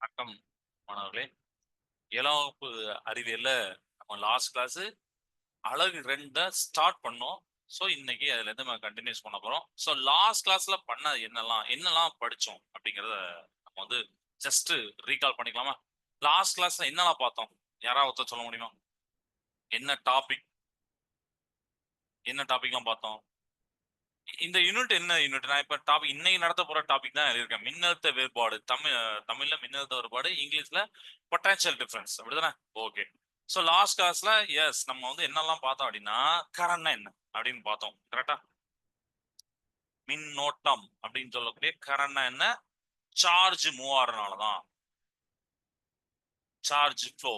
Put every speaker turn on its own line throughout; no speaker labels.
வணக்கம் மாணவர்களே. ஏழாம் வகுப்பு அறிவியல்ல நம்ம லாஸ்ட் கிளாஸ் அழகு ரெண்ட ஸ்டார்ட் பண்ணோம். ஸோ இன்னைக்கு அதுல இருந்து நம்ம கண்டினியூஸ் பண்ண போறோம். ஸோ லாஸ்ட் கிளாஸ்ல பண்ண என்னெல்லாம் என்னெல்லாம் படிச்சோம் அப்படிங்கிறத நம்ம வந்து ஜஸ்ட் ரீகால் பண்ணிக்கலாமா? லாஸ்ட் கிளாஸ்ல என்னெல்லாம் பார்த்தோம்? யாராவது ஒருத்தர் சொல்ல முடியுமா? என்ன டாபிக் என்ன டாபிக்லாம் பார்த்தோம்? இந்த யூனிட் என்ன யூனிட் நான் இப்ப டாபிக் இன்னைக்கு நடத்த போற டாபிக் தான் எழுதியிருக்கேன் மின்னழுத்த வேறுபாடு தமிழ் தமிழ்ல மின்னழுத்த வேறுபாடு இங்கிலீஷ்ல பொட்டான்சியல் டிஃபரன்ஸ் அப்படிதானே? ஓகே ஸோ லாஸ்ட் கிளாஸ்ல எஸ் நம்ம வந்து என்னெல்லாம் பார்த்தோம் அப்படின்னா கரண்ட்னா என்ன அப்படின்னு பார்த்தோம். கரெக்டா மின்னோட்டம் அப்படின்னு சொல்லக்கூடிய கரண்ட்னா என்ன? சார்ஜ் மூவ் ஆறனாலதான் சார்ஜ் ஃப்ளோ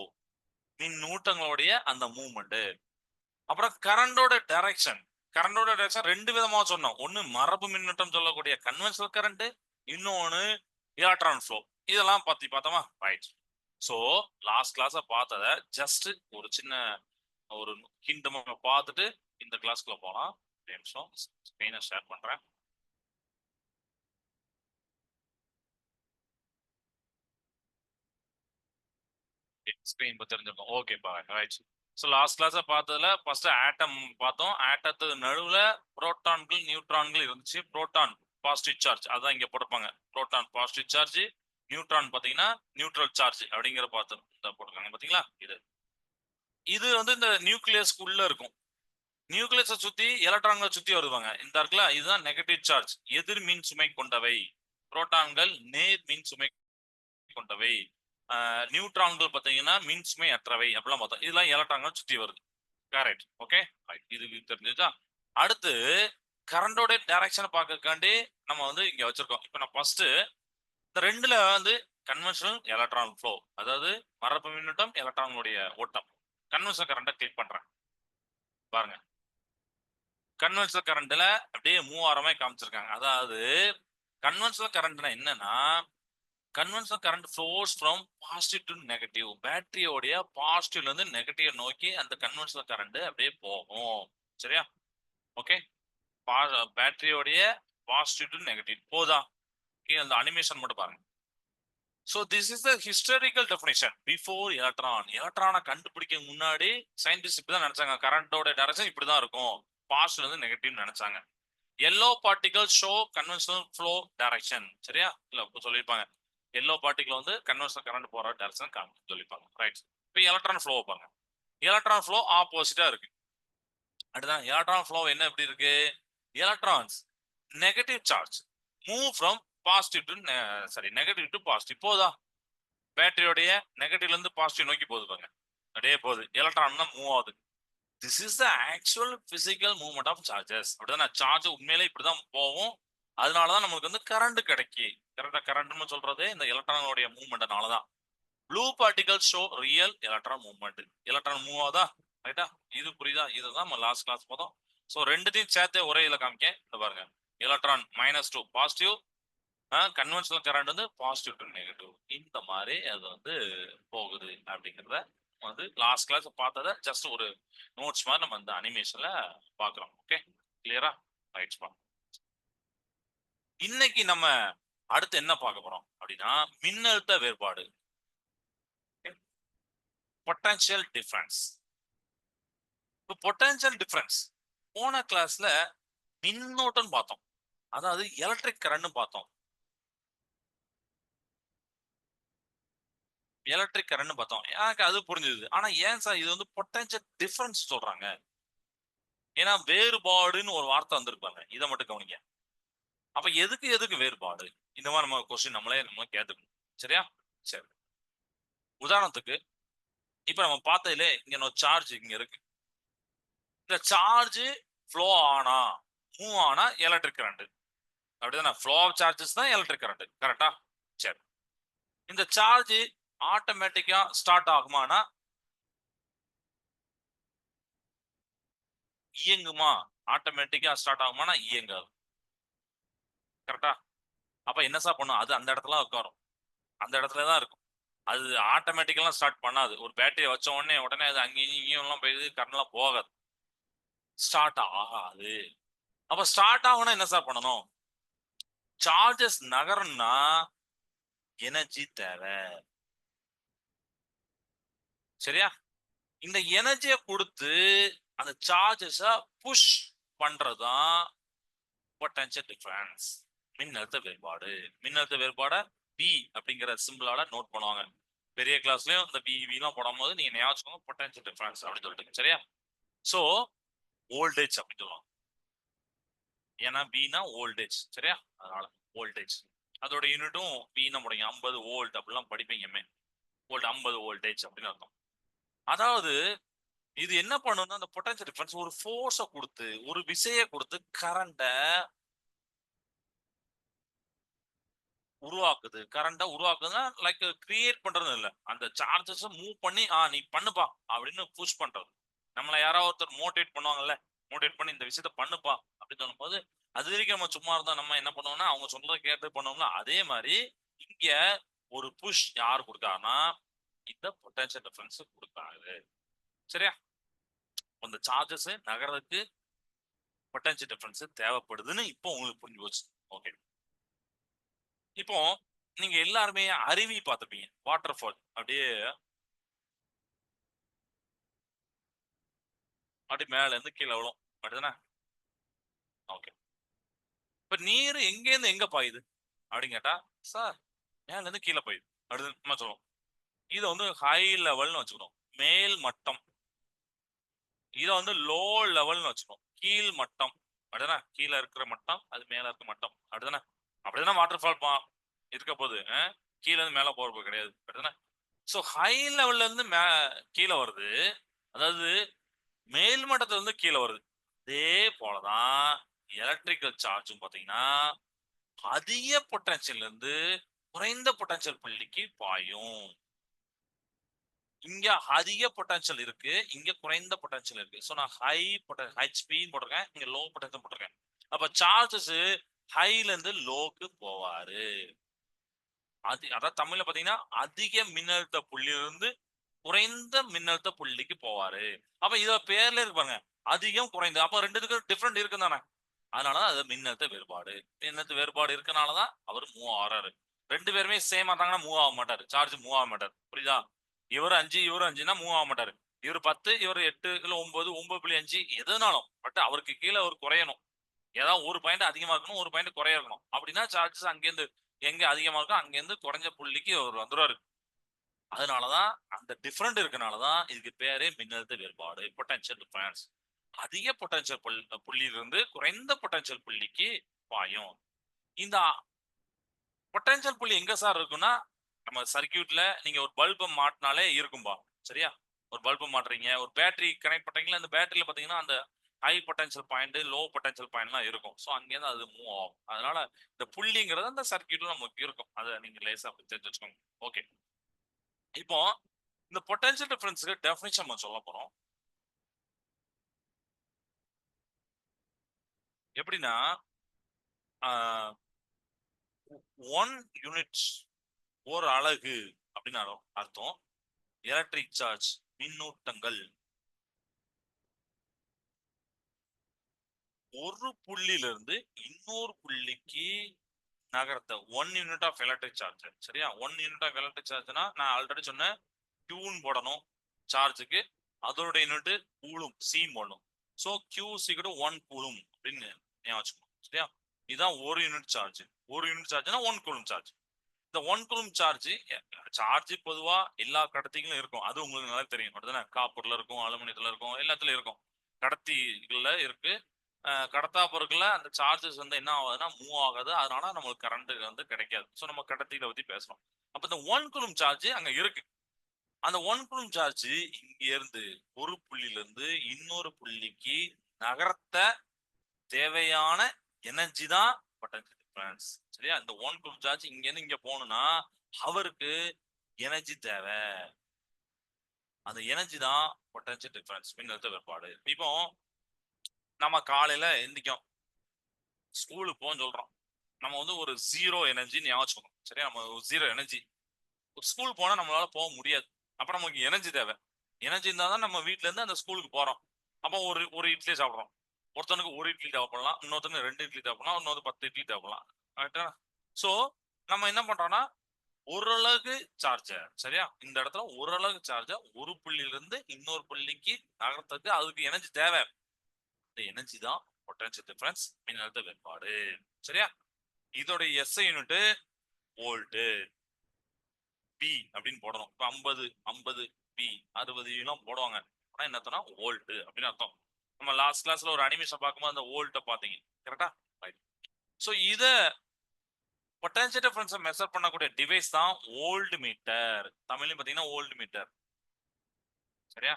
மின்னூட்டங்களுடைய அந்த மூவ்மெண்ட் அப்புறம் கரண்டோட டைரக்ஷன் கரண்டோட டைரக்ஷன் ரெண்டு விதமா சொன்னோம். ஒன்னு மரபு மின்னோட்டம் சொல்லக்கூடிய கன்வென்ஷனல் கரண்ட் இன்னொன்னு எலக்ட்ரான் ஃப்ளோ இதெல்லாம் பத்தி பார்த்தோமா? ரைட் ஸோ லாஸ்ட் கிளாஸை பார்த்தத ஜஸ்ட் ஒரு சின்ன ஒரு கிண்டம பார்த்துட்டு இந்த கிளாஸ்க்குள்ள போகலாம் நிமிஷம் ஸ்க்ரீனை ஷேர் பண்றேன். ஸ்க்ரீன் இப்போ தெரிஞ்சிருக்கும். ஓகேப்பா ரைட் ஸோ லாஸ்ட் கிளாஸை பார்த்ததுல ஃபர்ஸ்ட் ஆட்டம் பார்த்தோம். ஆட்டத்து நடுவில் புரோட்டான்கள் நியூட்ரான்கள் இருந்துச்சு. புரோட்டான் பாசிட்டிவ் சார்ஜ் அதான் இங்கே போட்டிருப்பாங்க. புரோட்டான் பாசிட்டிவ் சார்ஜ் நியூட்ரான் பார்த்தீங்கன்னா நியூட்ரல் சார்ஜ் அப்படிங்கிற பார்த்து இந்த போட்டிருக்காங்க. பார்த்தீங்களா? இது. இது வந்து இந்த நியூக்ளியஸ்க்குள்ளே இருக்கும். நியூக்ளியஸை சுற்றி எலக்ட்ரான்களை சுற்றி வருவாங்க. இந்த இருக்குல்ல இதுதான் நெகட்டிவ் சார்ஜ் எதிர் மின் சுமை கொண்டவை. புரோட்டான்கள் நேர் மின் சுமை கொண்டவை. நியூட்ரான்கள் பார்த்தீங்கன்னா மின் அற்றவை அப்படிலாம் பார்த்தோம். இதெல்லாம் எலக்ட்ரான்கள் சுற்றி வருது. கரெக்ட் ஓகே இது தெரிஞ்சுச்சா அடுத்து கரண்டோட டைரக்ஷனை பார்க்கறக்காண்டி நம்ம வந்து இங்கே வச்சிருக்கோம். இப்போ நான் ஃபர்ஸ்ட் இந்த ரெண்டுல வந்து கன்வென்ஷனல் எலக்ட்ரான் ஃப்ளோ அதாவது மரபு மின்னூட்டம் எலக்ட்ரான்களுடைய ஓட்டம். கன்வென்ஷனல் கரண்ட்டை கிளிக் பண்ணுறேன் பாருங்க. கன்வென்ஷனல் கரண்ட்ல அப்படியே மூவாயிரமே காமிச்சிருக்காங்க. அதாவது கன்வென்ஷனல் கரண்ட்னா என்னன்னா conventional current flows from positive to negative பேட்டரியோடைய பாசிட்டிவ்ல இருந்து நெகட்டிவ் நோக்கி அந்த கன்வென்ஷனல் கரண்ட் அப்படியே போகும். சரியா? ஓகே பேட்டரியோடைய பாசிட்டிவ் டு நெகட்டிவ் போதா? அந்த அனிமேஷன் மட்டும் பாருங்க. So this is the historical definition before electron எலக்ட்ரானை கண்டுபிடிக்க முன்னாடி சயின்டிஸ்ட் இப்படி தான் நினைச்சாங்க. கரண்டோட டைரக்ஷன் இப்படி தான் இருக்கும். பாசிட்டிவ் வந்து நெகட்டிவ் நினைச்சாங்க. Yellow particle show conventional flow direction சரியா? இல்லை சொல்லியிருப்பாங்க. எல்லோ பார்ட்டிகில் வந்து கன்வென்ஷன் கரண்ட் போகிற டேரக்ஷன் காமி சொல்லிப்பாங்க. ரைட் இப்போ எலக்ட்ரான் ஃப்ளோவை பாருங்க. எலக்ட்ரான் ஃப்ளோ ஆப்போசிட்டா இருக்கு. அடுத்ததான் எலக்ட்ரான் ஃப்ளோ என்ன எப்படி இருக்கு? Electrons negative charge move from positive to sorry negative to positive போதா? பேட்டரியோடைய நெகட்டிவ்ல இருந்து பாசிட்டிவ் நோக்கி போகுது பாருங்க. அப்படியே போகுது. எலக்ட்ரான் தான் மூவ் ஆகுது. This is the actual physical movement of charges அப்படிதான் சார்ஜ் உண்மையிலே இப்படி தான் போகும். அதனாலதான் நம்மளுக்கு வந்து கரண்ட் கிடைக்கி. கரெக்டா கரண்ட்னு சொல்றது இந்த எலக்ட்ரானோடைய மூவ்மெண்ட்னாலதான் blue particle show real electron movement electron move ஆகுதா? ரைட்டா இது புரியுதா? இதுதான் நம்ம லாஸ்ட் கிளாஸ் போதும் ஸோ ரெண்டுத்தையும் சேர்த்தே ஒரே இதில் காமிக்க இந்த பாருங்க. Electron minus to positive conventional current வந்து பாசிட்டிவ் டு நெகட்டிவ் இந்த மாதிரி அது வந்து போகுது அப்படிங்கிறத வந்து லாஸ்ட் கிளாஸ் பார்த்ததை ஜஸ்ட் ஒரு நோட்ஸ் மாதிரி நம்ம இந்த அனிமேஷன்ல பார்க்குறோம். ஓகே கிளியரா ரைட்ஸ் பா இன்னைக்கு நம்ம அடுத்து என்ன பார்க்க போறோம் அப்படின்னா மின்னழுத்த வேறுபாடு. பொட்டன்ஷியல் டிஃபரன்ஸ் இப்போ பொட்டன்ஷியல் டிஃபரன்ஸ் போன கிளாஸ்ல மின்னோட்டம் பார்த்தோம். அதாவது எலக்ட்ரிக் கரண்ட் பார்த்தோம். எலக்ட்ரிக் கரண்ட் பார்த்தோம். எனக்கு அது புரிஞ்சுது. ஆனா ஏன் சார் இது வந்து பொட்டன்ஷியல் டிஃபரன்ஸ் சொல்றாங்க? ஏன்னா வேறுபாடுன்னு ஒரு வார்த்தை வந்திருப்பாங்க இதை மட்டும் கவனிங்க. அப்ப எதுக்கு எதுக்கு வேறுபாடு? இந்த மாதிரி நம்ம கொஸ்டின் நம்மளே நம்ம கேட்டுக்கணும். சரியா? சரி. உதாரணத்துக்கு இப்ப நம்ம பார்த்ததுல இங்க சார்ஜ் இங்க இருக்கு. இந்த சார்ஜ் ஃப்ளோ ஆனா மூவ் ஆனா எலக்ட்ரிக் கரண்ட் அப்படிதானே? ஃப்ளோ ஆஃப் சார்ஜஸ் தான் எலக்ட்ரிக் கரண்ட் கரெக்டா சரி. இந்த சார்ஜ் ஆட்டோமேட்டிக்கா ஸ்டார்ட் ஆகுமானா இயங்குமா? ஆட்டோமேட்டிக்கா ஸ்டார்ட் ஆகுமானா இயங்காது. கரெக்டா அப்ப என்ன சார் பண்ணும்? அது அந்த இடத்துல உட்காரும். அந்த இடத்துல தான் இருக்கும். அது ஆட்டோமேட்டிக்கெல்லாம் ஸ்டார்ட் பண்ணாது. ஒரு பேட்டரியை வச்ச உடனே உடனே அது அங்கேயும் இங்கேயும் எல்லாம் போயிடுது கரண்ட்லாம் போகாது. ஸ்டார்ட் ஆகாது. அப்ப ஸ்டார்ட் ஆகணும் என்ன சார் பண்ணணும்? சார்ஜஸ் நகரம்னா எனர்ஜி தேவை. சரியா? இந்த எனர்ஜியை கொடுத்து அந்த சார்ஜஸ புஷ் பண்றதுதான் பொட்டன்ஷியல் டிஃபரன்ஸ் மின்னழுத்த வேறுபாடு. மின்னழுத்த வேறுபாடை பி அப்படிங்கிற சிம்பிளால நோட் பண்ணுவாங்க. பெரிய கிளாஸ்லயும் இந்த பிஇவி எல்லாம் e, போடும்போது நீங்க ஞாபகம் பொட்டன்ஷியல் டிஃபரன்ஸ் அப்படின்னு சொல்லிட்டு சரியா? சோ ஓல்டேஜ் அப்படின்னு சொல்லுவாங்க. ஏன்னா பினா ஓல்டேஜ் சரியா? அதனால ஓல்டேஜ் அதோட யூனிட்டும் பி நம்முடைய ஐம்பது ஓல்ட் அப்படிலாம் படிப்பீங்கமே. ஓல்ட் ஐம்பது ஓல்டேஜ் அப்படின்னு அர்த்தம். அதாவது இது என்ன பண்ணுன்னா அந்த பொட்டன்ஷியல் டிஃபரன்ஸ் ஒரு ஃபோர்ஸை கொடுத்து ஒரு விசைய கொடுத்து கரண்ட உருவாக்குது. கரண்டா உருவாக்குதுன்னா லைக் கிரியேட் பண்றது இல்ல. அந்த சார்ஜஸ் மூவ் பண்ணி ஆ நீ பண்ணுப்பா அப்படின்னு புஷ் பண்றது. நம்மள யாராவது ஒருத்தர் மோட்டிவேட் பண்ணுவாங்கல்ல மோட்டிவேட் பண்ணி இந்த விஷயத்த பண்ணுப்பா அப்படின்னு சொல்லும்போது அது வரைக்கும் நம்ம சும்மா இருந்தா நம்ம என்ன பண்ணுவோம்னா அவங்க சொல்றத கேட்டு பண்ணோம்னா அதே மாதிரி இங்க ஒரு புஷ் யார் கொடுக்காருன்னா இந்த பொட்டன்ஷியல் டிஃபரன்ஸ் கொடுக்காரு சரியா? அந்த சார்ஜஸ் நகரத்துக்கு பொட்டன்ஷியல் டிஃபரன்ஸ் தேவைப்படுதுன்னு இப்போ உங்களுக்கு புரிஞ்சு போச்சு. ஓகே இப்போ நீங்க எல்லாருமே அருவி பார்த்துருப்பீங்க வாட்டர் ஃபால் அப்படியே. அப்படியே மேல இருந்து கீழே விழும். அப்படிதானே? ஓகே இப்ப நீர் எங்க இருந்து எங்க பாயுது? அப்படின்னு கேட்டா சார் மேல இருந்து கீழே பாயுது. அப்படின்னு சொல்லுவோம். இதை வந்து ஹை லெவல்னு வச்சுக்கணும். மேல் மட்டம். இதை வந்து லோ லெவல்னு வச்சுக்கணும். கீழ் மட்டம். அப்படிதானே? கீழே இருக்கிற மட்டம் அது மேல இருக்க மட்டம். அப்படிதானே? அப்படிதானே வாட்டர் ஃபால் பா இருக்க போது கீழே கீழ இருந்து மேல போறது கிடையாது. அப்படிதானே? ஸோ ஹை லெவல்ல இருந்து மே கீழே வருது. அதாவது மேல் மட்டத்துல இருந்து கீழே வருது. அதே போலதான் எலக்ட்ரிக்கல் சார்ஜும் பாத்தீங்கன்னா அதிக பொட்டன்ஷியல்ல இருந்து குறைந்த பொட்டன்ஷியல் புள்ளிக்கு பாயும். இங்க அதிக பொட்டன்ஷியல் இருக்கு இங்க குறைந்த பொட்டன்ஷியல் இருக்கு. ஸோ நான் ஹை பொட்டன் ஹெச்பின்னு போட்டிருக்கேன் இங்க லோ பொட்டன்ஷியல் போட்டிருக்கேன். அப்ப சார்ஜஸ் ஹைல இருந்து லோக்கு போவாரு. அது அதான் தமிழ்ல பாத்தீங்கன்னா அதிக மின்னழுத்த புள்ளியிலிருந்து குறைந்த மின்னழுத்த புள்ளிக்கு போவாரு. அப்ப இத பேர்ல இருப்பாங்க அதிகம் குறைந்த அப்ப ரெண்டுத்துக்கு டிஃப்ரெண்ட் இருக்கு தானே. அதனாலதான் அது மின்னழுத்த வேறுபாடு. மின்னழுத்த வேறுபாடு இருக்கனாலதான் அவர் மூவ் ஆறாரு. ரெண்டு பேருமே சேம் ஆட்டாங்கன்னா மூவ் ஆக மாட்டாரு. சார்ஜ் மூவ் ஆக மாட்டார். புரியுதா? இவர் அஞ்சு இவர் அஞ்சுனா மூவ் ஆக மாட்டாரு. இவர் பத்து இவர் எட்டு இல்ல ஒன்பது ஒன்பது புள்ளி அஞ்சு எதுனாலும். பட் அவருக்கு கீழே அவர் குறையணும். ஏதாவது ஒரு பாயிண்ட் அதிகமா இருக்கணும் ஒரு பாயிண்ட் குறைய இருக்கணும். அப்படின்னா சார்ஜஸ் அங்கேருந்து எங்க அதிகமா இருக்கோ அங்கேருந்து குறைஞ்ச புள்ளிக்கு அவர் வந்துருவாரு. அதனாலதான் அந்த டிஃப்ரெண்ட் இருக்கனாலதான் இதுக்கு பேரே மின்னழுத்த வேறுபாடு பொட்டன்ஷியல் டிஃபரன்ஸ் அதிக பொட்டன்ஷியல் புள்ளி புள்ளியிலிருந்து குறைந்த பொட்டன்ஷியல் புள்ளிக்கு பாயும். இந்த பொட்டன்ஷியல் புள்ளி எங்க சார் இருக்குன்னா நம்ம சர்க்கியூட்ல நீங்க ஒரு பல்பை மாட்டினாலே இருக்கும்பா. சரியா? ஒரு பல்பை மாட்டுறீங்க ஒரு பேட்டரி கனெக்ட் பண்றீங்களா? அந்த பேட்டரியில பாத்தீங்கன்னா அந்த high potential point low potential பாயிண்ட்லாம் இருக்கும். ஸோ அங்கேருந்து அது மூவ் ஆகும். அதனால இந்த புள்ளிங்கிறது அந்த சர்க்கியூட்ல நமக்கு இருக்கும். அதை நீங்க லேசா அப்படி தெரிஞ்சு வச்சுக்கோங்க. ஓகே இப்போ இந்த பொட்டன்ஷியல் டிஃபரன்ஸுக்கு டெஃபினிஷன் நம்ம சொல்ல போறோம். எப்படின்னா ஒன் யூனிட் ஒரு அலகு அப்படின்னு அர்த்தம். எலக்ட்ரிக் சார்ஜ் மின்னூட்டங்கள். ஒரு புள்ளியிலிருந்து இன்னொரு புள்ளிக்கு நகரத்தை one unit of electric charge சரியா? ஒன் யூனிட் ஆஃப் எலக்ட்ரிக் சார்ஜ்னா நான் ஆல்ரெடி சொன்னேன் கியூன் போடணும் சார்ஜுக்கு அதோட யூனிட் கூலும் சி போடணும். ஸோ கியூ சீக்கிரம் ஒன் கூலும் அப்படின்னு ஞாபகம் வச்சுக்கணும். சரியா? இதுதான் ஒரு யூனிட் சார்ஜ் ஒரு யூனிட் சார்ஜ்னா ஒன் கூலும் சார்ஜ் இந்த ஒன் கூலும் சார்ஜ் சார்ஜ் பொதுவாக எல்லா கடத்திகளும் இருக்கும். அது உங்களுக்கு நல்லா தெரியும். அப்படிதானே காப்பூரில் இருக்கும் அலுமினியத்தில் இருக்கும் எல்லாத்துலேயும் இருக்கும். கடத்திகளில் இருக்கு. கடத்தா பொருட்கள அந்த சார்ஜஸ் வந்து என்ன ஆகுதுன்னா மூவ் ஆகாது. அதனால நம்மளுக்கு கரண்ட் வந்து கிடைக்காது. ஸோ நம்ம கடத்திகளை பத்தி பேசுறோம் அப்ப இந்த ஒன் குலும் சார்ஜ் அங்க இருக்கு. அந்த ஒன் குலும் சார்ஜ் இங்க இருந்து ஒரு புள்ளியில இருந்து இன்னொரு புள்ளிக்கு நகர்த்த தேவையான எனர்ஜி தான் பொட்டன்ஷியல் டிஃபரன்ஸ் சரியா? இந்த ஒன் குலும் சார்ஜ் இங்க இருந்து இங்க போகணும்னா அவருக்கு எனர்ஜி தேவை. அந்த எனர்ஜி தான் பொட்டன்ஷியல் டிஃபரன்ஸ் மின்னழுத்த வேறுபாடு. இப்போ நம்ம காலையில எந்திக்கும். ஸ்கூலுக்கு போன்னு சொல்றோம். நம்ம வந்து ஒரு ஜீரோ எனர்ஜி ஞாபகம் சரியா? நம்ம ஒரு ஜீரோ எனர்ஜி ஒரு ஸ்கூல் போனா நம்மளால போக முடியாது. அப்ப நமக்கு எனர்ஜி தேவை. எனர்ஜி இருந்தா தான் நம்ம வீட்ல இருந்து அந்த ஸ்கூலுக்கு போறோம். அப்போ ஒரு ஒரு இட்லி சாப்பிடுறோம். ஒருத்தனுக்கு ஒரு இட்லி தேவைப்படலாம். இன்னொருத்தனுக்கு ரெண்டு இட்லி தேவைப்படலாம். இன்னொரு பத்து இட்லி தேவைப்படலாம். கரெக்டா ஸோ நம்ம என்ன பண்றோம்னா ஓரளவுக்கு சார்ஜர் சரியா? இந்த இடத்துல ஓரளவுக்கு சார்ஜர் ஒரு புள்ளியில இருந்து இன்னொரு புள்ளிக்கு நகரத்துக்கு அதுக்கு எனர்ஜி தேவை. எனர்ஜி தான் பொட்டன்ஷியல் டிஃபரன்ஸ் மின்னழுத்த வேறுபாடு. சரியா? இதோட எஸ்ஐ யூனிட் வோல்ட்டு பி அப்படின்னு போடணும். இப்போ ஐம்பது ஐம்பது பி அறுபது எல்லாம் போடுவாங்க. ஆனா என்ன அர்த்தம்னா வோல்ட் அப்படின்னு அர்த்தம். நம்ம லாஸ்ட் கிளாஸ்ல ஒரு அனிமேஷன் பார்க்கும்போது அந்த வோல்ட்டை பார்த்தீங்க. கரெக்டா ரைட் ஸோ இத பொட்டன்ஷியல் டிஃபரன்ஸை மெஷர் பண்ணக்கூடிய டிவைஸ் தான் ஓல்டு மீட்டர் தமிழ்லையும் பார்த்தீங்கன்னா ஓல்டு மீட்டர் சரியா?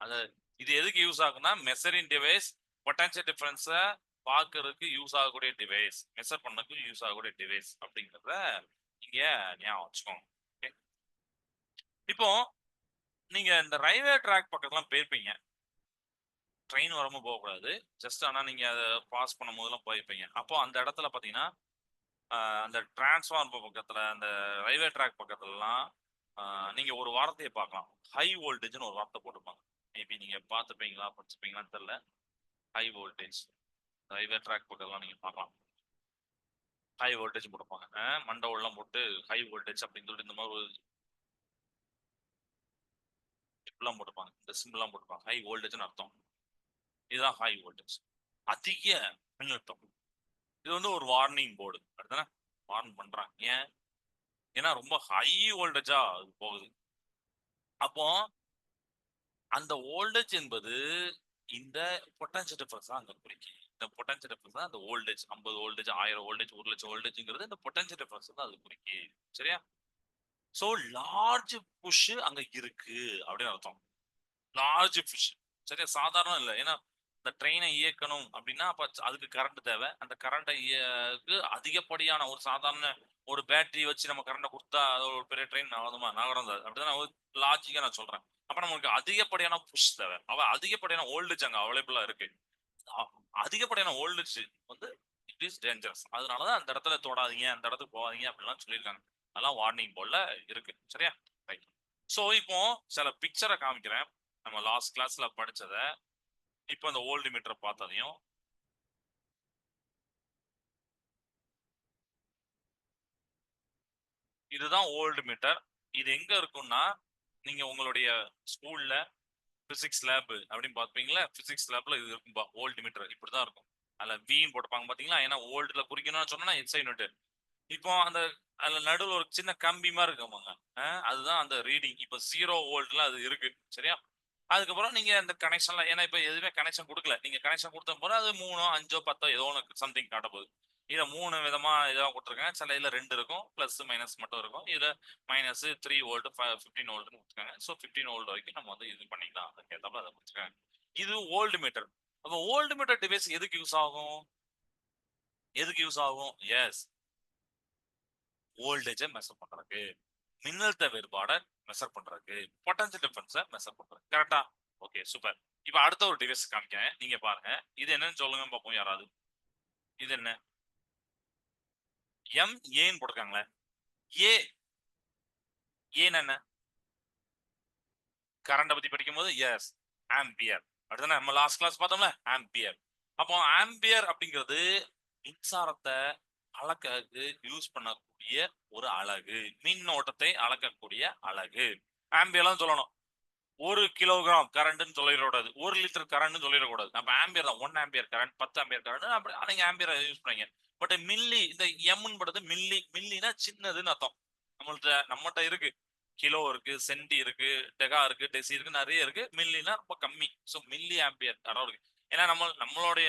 அது இது எதுக்கு யூஸ் ஆகுதுன்னா மெசரிங் டிவைஸ் பொட்டன்ஷியல் டிஃபரன்ஸை பார்க்கறதுக்கு யூஸ் ஆகக்கூடிய டிவைஸ் மெஷர் பண்ணதுக்கு யூஸ் ஆகக்கூடிய டிவைஸ் அப்படிங்கிறத நீங்க ஞாபகம் வச்சுக்கோங்க. ஓகே இப்போ நீங்க இந்த ரயில்வே ட்ராக் பக்கத்துலாம் போயிருப்பீங்க. ட்ரெயின் வரும்போது போகக்கூடாது. ஜஸ்ட் ஆனால் நீங்கள் அதை பாஸ் பண்ணும் போதெல்லாம் போயிருப்பீங்க. அப்போ அந்த இடத்துல பார்த்தீங்கன்னா அந்த டிரான்ஸ்ஃபார்மர் பக்கத்தில் அந்த ரயில்வே ட்ராக் பக்கத்துலலாம் நீங்கள் ஒரு வார்த்தையை பார்க்கலாம். ஹை வோல்டேஜ்னு ஒரு வார்த்தை போட்டிருப்பாங்க. மேபி நீங்கள் பார்த்துப்பீங்களா படிச்சுப்பீங்களான்னு தெரில ஹை வோல்டேஜ் ஹைவே ட்ராக் போட்டெல்லாம் நீங்கள் பார்க்கலாம். ஹை வோல்டேஜ் போட்டுப்பாங்க மண்டபம்லாம் போட்டு ஹை வோல்டேஜ் அப்படின்னு சொல்லிட்டு இந்த மாதிரி ஒரு இப்படிலாம் போட்டுப்பாங்க இந்த சிம்பிளாம் போட்டுப்பாங்க ஹை வோல்டேஜ்னு அர்த்தம். இதுதான் ஹை வோல்டேஜ் அதிக மின்னழுத்தம். இது வந்து ஒரு வார்னிங் போர்டு அப்படிதானே வார்ன் பண்றாங்க. ஏன்? ஏன்னா ரொம்ப ஹை வோல்டேஜா அது போகுது. அப்போ அந்த வோல்டேஜ் என்பது இந்த பொட்டன்ஷியல் டிஃபரன்ஸ் தான் அங்க குறிக்கும் இந்த பொட்டன்ஷியல் டிஃபரன்ஸ் தான் அந்த ஓல்டேஜ் ஐம்பது ஓல்டேஜ் ஆயிரம் ஓல்டேஜ் ஒரு லட்சம் ஓல்டேஜ்ங்கிறது இந்த பொட்டன்ஷியல் டிஃபரன்ஸ் தான் அது குறிக்கு சரியா? சோ லார்ஜ் புஷ் அங்க இருக்கு அப்படின்னு அர்த்தம். லார்ஜ் புஷ் சரியா? சாதாரணம் இல்லை. ஏன்னா இந்த ட்ரெயினை இயக்கணும் அப்படின்னா அப்ப அதுக்கு கரண்ட் தேவை. அந்த கரண்ட்டை அதிகப்படியான ஒரு சாதாரண ஒரு பேட்டரி வச்சு நம்ம கரண்ட்டை கொடுத்தா அது ஒரு பெரிய ட்ரெயின் நகரமா நகரம் அப்படிதான் ஒரு லாஜிக்கா நான் சொல்றேன். அப்ப நமக்கு அதிகப்படியான புஷ் தேவை. அவ அதிகப்படியான ஓல்டேஜ் அங்க அவைலபிளா இருக்கு. அதிகப்படியான ஓல்டேஜ் வந்து இட் இஸ் டேஞ்சரஸ் அதனாலதான் அந்த இடத்துல தொடாதீங்க அந்த இடத்துக்கு போகாதீங்க அப்படிலாம் சொல்லியிருக்காங்க. அதெல்லாம் வார்னிங் போல இருக்கு. சரியா? ரைட் ஸோ இப்போ சில பிக்சரை காமிக்கிறேன். நம்ம லாஸ்ட் கிளாஸ்ல படிச்சதை. இப்போ இந்த ஓல்டு மீட்டரை பார்த்ததையும் இதுதான் ஓல்டு மீட்டர் இது எங்க இருக்கும்னா நீங்க உங்களுடைய ஸ்கூல்ல பிசிக்ஸ் லேப் அப்படின்னு பார்ப்பீங்களா பிசிக்ஸ் லேப்ல இது இருக்கும் ஓல்டு மீட்டர் இப்படிதான் இருக்கும். அதுல வீன் போட்டுப்பாங்க பாத்தீங்களா? ஏன்னா ஓல்டுல குறிக்கணும்னு சொன்னா எஸ்ஐ யூனிட் இப்போ அந்த அதுல நடுவில் ஒரு சின்ன கம்பி மாதிரி இருக்குமாங்க அஹ் அதுதான் அந்த ரீடிங் இப்போ ஜீரோ வோல்ட்ல அது இருக்கு. சரியா? அதுக்கப்புறம் நீங்க அந்த கனெக்ஷன்ல ஏன்னா இப்போ எதுவுமே கனெக்ஷன் கொடுக்கல. நீங்க கனெக்ஷன் கொடுத்த போது அது மூணோ அஞ்சோ பத்தோ ஏதோ ஒன்று சம்திங் காட்ட போகுது இதை மூணு விதமா இதாக கொடுத்துருக்காங்க. சில இதில் ரெண்டு இருக்கும். ப்ளஸ் மைனஸ் மட்டும் இருக்கும். இதில் மைனஸ் த்ரீ ஓல்டு ஃபிஃப்டீன் ஓல்டுன்னு கொடுத்துருக்காங்க. ஸோ ஃபிஃப்டீன் ஓல்டு வரைக்கும் நம்ம வந்து இது பண்ணிக்கலாம். அதுக்கேற்றப்ப அதை கொடுத்துருக்காங்க. இது ஓல்டு மீட்டர் அப்போ ஓல்டு மீட்டர் டிவைஸ் எதுக்கு யூஸ் ஆகும்? எதுக்கு யூஸ் ஆகும்? எஸ் ஓல்டேஜை மெஷர் பண்றதுக்கு. மின்னழுத்த வேறுபாடை மெஷர் பண்றதுக்கு. பொட்டன்சியல் டிஃபரன்ஸை மெஷர் பண்றது கரெக்டா ஓகே சூப்பர் இப்போ அடுத்த ஒரு டிவைஸ் காமிக்கிறேன். நீங்க பாருங்க. இது என்னன்னு சொல்லுங்க பார்ப்போம் யாராவது. இது என்ன? எம் ஏன்னு போட்டிருக்காங்களே. ஏ ஏன்னு என்ன? கரண்ட பத்தி படிக்கும்போது எஸ் ஆம்பியர் அடுத்து நம்ம லாஸ்ட் கிளாஸ் பார்த்தோம்ல ஆம்பியர் அப்போ ஆம்பியர் அப்படிங்கிறது மின்சாரத்தை அளக்க யூஸ் பண்ணக்கூடிய ஒரு அலகு. மின்னோட்டத்தை அளக்கக்கூடிய அலகு. ஆம்பியர்லாம் சொல்லணும். ஒரு கிலோகிராம் கரண்ட்னு சொல்லிடக்கூடாது. ஒரு லிட்டர் கரண்ட்னு சொல்லிடக்கூடாது. நம்ம ஆம்பியர் தான். ஒன் ஆம்பியர் கரண்ட் பத்து ஆம்பியர் கரண்ட் அப்படி நீங்க ஆம்பியர் யூஸ் பண்ணீங்க. பட் மில்லி இந்த எம்னு படுறது மில்லி மில்லினா சின்னதுன்னு அர்த்தம். நம்மள்ட்ட நம்மகிட்ட இருக்கு. கிலோ இருக்கு சென்டி இருக்கு டெகா இருக்கு டெசி இருக்கு நிறைய இருக்கு. மில்லினா ரொம்ப கம்மி. ஸோ மில்லி ஆம்பியர் அடம் இருக்கு ஏன்னா நம்ம நம்மளுடைய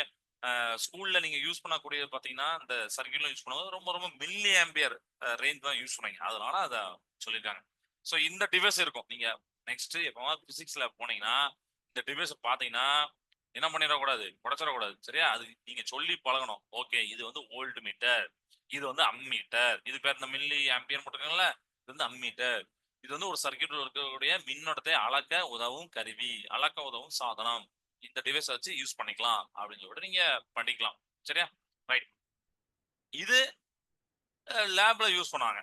ஸ்கூல்ல நீங்க யூஸ் பண்ணக்கூடியது பாத்தீங்கன்னா இந்த சர்க்கியூல யூஸ் பண்ணும்போது ரொம்ப ரொம்ப மில்லி ஆம்பியர் ரேஞ்ச் தான் யூஸ் பண்ணீங்க அதனால அதை சொல்லியிருக்காங்க ஸோ இந்த டிவைஸ் இருக்கும். நீங்க நெக்ஸ்ட் எப்பமா பிசிக்ஸ்ல போனீங்கன்னா இந்த டிவைஸ் பாத்தீங்கன்னா என்ன பண்ணிடக்கூடாது? குடைச்சிடக்கூடாது சரியா? அது நீங்க சொல்லி பழகணும். ஓகே இது வந்து ஓல்டு மீட்டர். இது வந்து அம்மீட்டர் இது பேர் இந்த மில்லி ஆம்பியர் போட்டிருக்காங்கல்ல? இது வந்து அம்மீட்டர் இது வந்து ஒரு சர்க்கியூட்ல இருக்கக்கூடிய மின்னோட்டத்தை அளக்க உதவும் கருவி அளக்க உதவும் சாதனம். இந்த டிவைஸ் வச்சு யூஸ் பண்ணிக்கலாம் அப்படின்னு சொல்லிட்டு நீங்க பண்ணிக்கலாம். சரியா? ரைட். இது லேப்ல யூஸ் பண்ணாங்க